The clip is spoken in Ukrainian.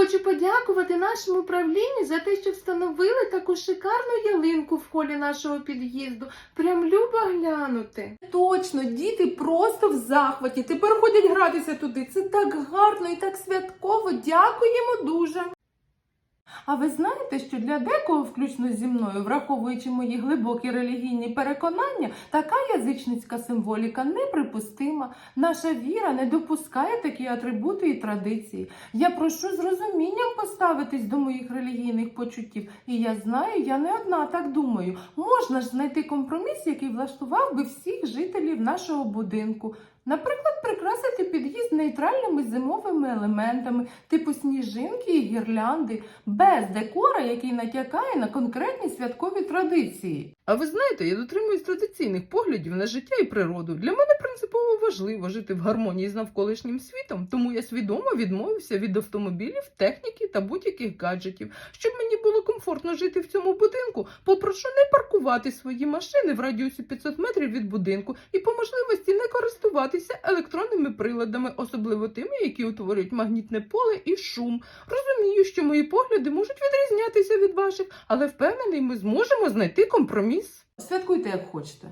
Хочу подякувати нашому управлінню за те, що встановили таку шикарну ялинку в холі нашого під'їзду. Прям любо глянути. Точно, діти просто в захваті. Тепер ходять гратися туди. Це так гарно і так святково. Дякуємо дуже. А ви знаєте, що для декого, включно зі мною, враховуючи мої глибокі релігійні переконання, така язичницька символіка неприпустима. Наша віра не допускає такі атрибути і традиції. Я прошу з розумінням поставитись до моїх релігійних почуттів, і я знаю, я не одна так думаю. Можна ж знайти компроміс, який влаштував би всіх жителів нашого будинку. Наприклад, прикрасити під'їзд нейтральними зимовими елементами, типу сніжинки і гірлянди, без декора, який натякає на конкретні святкові традиції. А ви знаєте, я дотримуюсь традиційних поглядів на життя і природу. Для мене принципово важливо жити в гармонії з навколишнім світом, тому я свідомо відмовився від автомобілів, техніки та будь-яких гаджетів. Щоб мені було комфортно жити в цьому будинку, попрошу не паркувати свої машини в радіусі 500 метрів від будинку і по можливості не користуватися електронними приладами, особливо тими, які утворюють магнітне поле і шум. Розумію, що мої погляди можуть відрізнятися від ваших, але впевнений, ми зможемо знайти компроміс. Святкуйте як хочете.